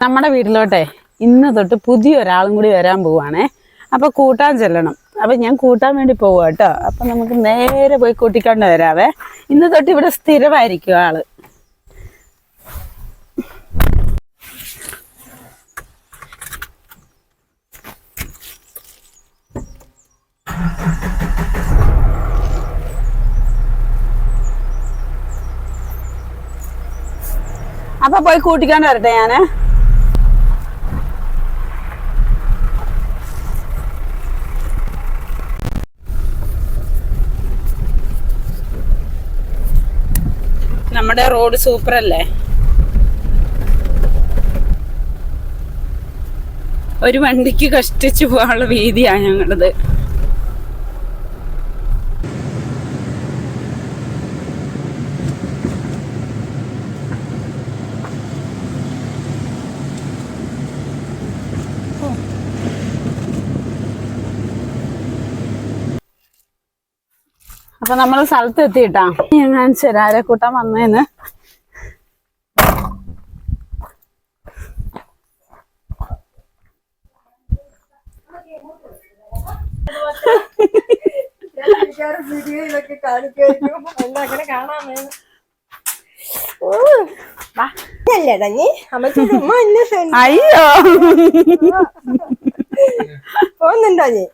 നമ്മുടെ വീട്ടിലോട്ടെ ഇന്ന് തൊട്ട് പുതിയൊരാളും കൂടി വരാൻ പോവാണേ. അപ്പൊ കൂട്ടാൻ ചെല്ലണം. അപ്പൊ ഞാൻ കൂട്ടാൻ വേണ്ടി പോവാ കേട്ടോ അപ്പൊ നമുക്ക് നേരെ പോയി കൂട്ടിക്കൊണ്ട് വരാവേ. ഇന്ന് തൊട്ട് ഇവിടെ സ്ഥിരമായിരിക്കും ആൾ. അപ്പൊ പോയി കൂട്ടിക്കൊണ്ട് വരട്ടെ ഞാൻ. നമ്മുടെ റോഡ് സൂപ്പർ അല്ലേ? ഒരു വണ്ടിക്ക് കഷ്ടിച്ചു പോകാനുള്ള വീതിയാണ് ഞങ്ങളത്. അപ്പൊ നമ്മൾ സ്ഥലത്ത് എത്തിയിട്ടാ. ഞാൻ കാണിച്ചു തരാം വന്നേന്ന്. വീഡിയോയിലൊക്കെ അങ്ങനെ അയ്യോ. പോകുന്നുണ്ടോ നീ?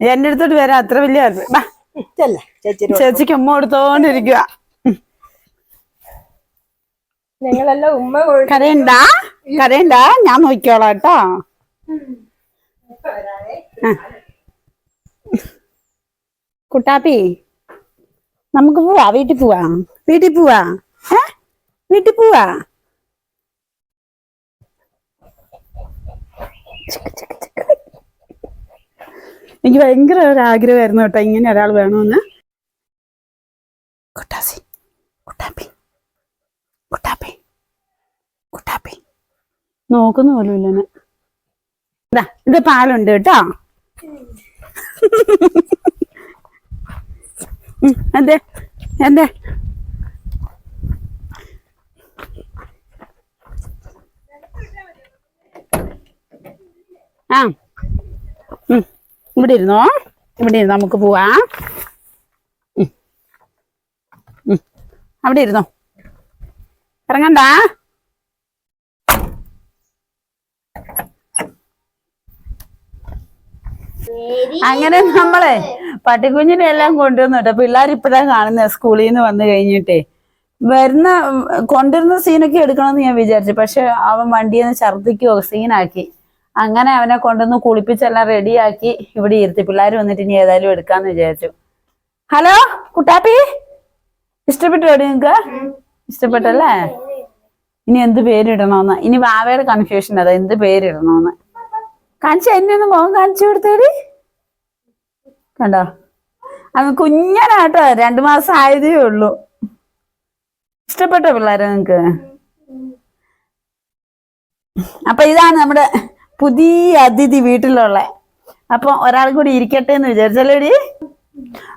എന്റെ അടുത്തോട്ട് വരാം. അത്ര വലിയ ചേച്ചിക്ക് ഉമ്മ കൊടുത്തോണ്ടിരിക്കുക ഞങ്ങളെല്ലാം ഉമ്മ കരയണ്ട കരയണ്ടാ ഞാൻ നോക്കിക്കോളാം കേട്ടോ. കുട്ടാപ്പി നമുക്ക് പോവാ വീട്ടിൽ പോവാ. വീട്ടിൽ പോവാ. ഏ? വീട്ടിൽ പോവാ. ചിക്ക് ചിക്ക്. എനിക്ക് ഭയങ്കര ഒരു ആഗ്രഹമായിരുന്നു കേട്ടോ ഇങ്ങനെ ഒരാൾ വേണമെന്ന് കുട്ടാസി കുട്ടാപ്പി കുട്ടാപ്പി കുട്ടാപ്പി. നോക്കുന്ന പോലും ഇല്ല എന്നെ. ദാ, ഇത് പാലുണ്ട് കേട്ടോ. അതെ അതെ ആ. ഇവിടെ ഇരുന്നോ ഇവിടെ ഇരുന്നോ നമുക്ക് പോവാം. അവിടെ ഇരുന്നോ ഇറങ്ങണ്ട. അങ്ങനെ നമ്മളെ പട്ടിക്കുഞ്ഞിനെ എല്ലാം കൊണ്ടുവന്നു കേട്ടോ. പിള്ളേർ ഇപ്പഴാ കാണുന്നത് സ്കൂളിൽ നിന്ന് വന്നു കഴിഞ്ഞിട്ടേ. വരുന്ന കൊണ്ടുവരുന്ന സീനൊക്കെ എടുക്കണമെന്ന് ഞാൻ വിചാരിച്ചു. പക്ഷെ അവൻ വണ്ടിയിൽ നിന്ന് ഛർദ്ദിക്കുകയോ സീനാക്കി അങ്ങനെ അവനെ കൊണ്ടുവന്ന് കുളിപ്പിച്ചെല്ലാം റെഡിയാക്കി ഇവിടെ ഇരുത്തി പിള്ളേർ വന്നിട്ട് ഇനി ഏതായാലും എടുക്കാന്ന് വിചാരിച്ചു. ഹലോ കുട്ടാപ്പി? ഇഷ്ടപ്പെട്ടു നിങ്ങൾക്ക് ഇഷ്ടപ്പെട്ടല്ലേ? ഇനി എന്ത് പേരിടണോന്ന്? ഇനി വാവയുടെ കൺഫ്യൂഷൻ അതാ എന്ത് പേരിടണോന്ന്? കാണിച്ച എന്നെ ഒന്ന് മുഖം കാണിച്ചു കൊടുത്തേടി. കണ്ടോ? അത് കുഞ്ഞനാട്ടോ രണ്ടു മാസം ആയതേ ഉള്ളൂ. ഇഷ്ടപ്പെട്ടോ പിള്ളേരെ നിങ്ങക്ക്? അപ്പൊ ഇതാണ് നമ്മുടെ പുതിയ അതിഥി വീട്ടിലുള്ള. അപ്പൊ ഒരാൾ കൂടി ഇരിക്കട്ടെ എന്ന് വിചാരിച്ചല്ലേടി?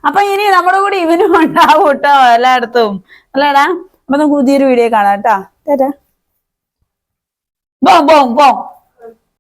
അപ്പൊ ഇനി നമ്മുടെ കൂടി ഇവനും ഉണ്ടാവും കേട്ടോ എല്ലായിടത്തും. അല്ലേടാ? അപ്പൊ നമുക്ക് പുതിയൊരു വീഡിയോ കാണാം കേട്ടോ. തരാം. പോം പോം പോം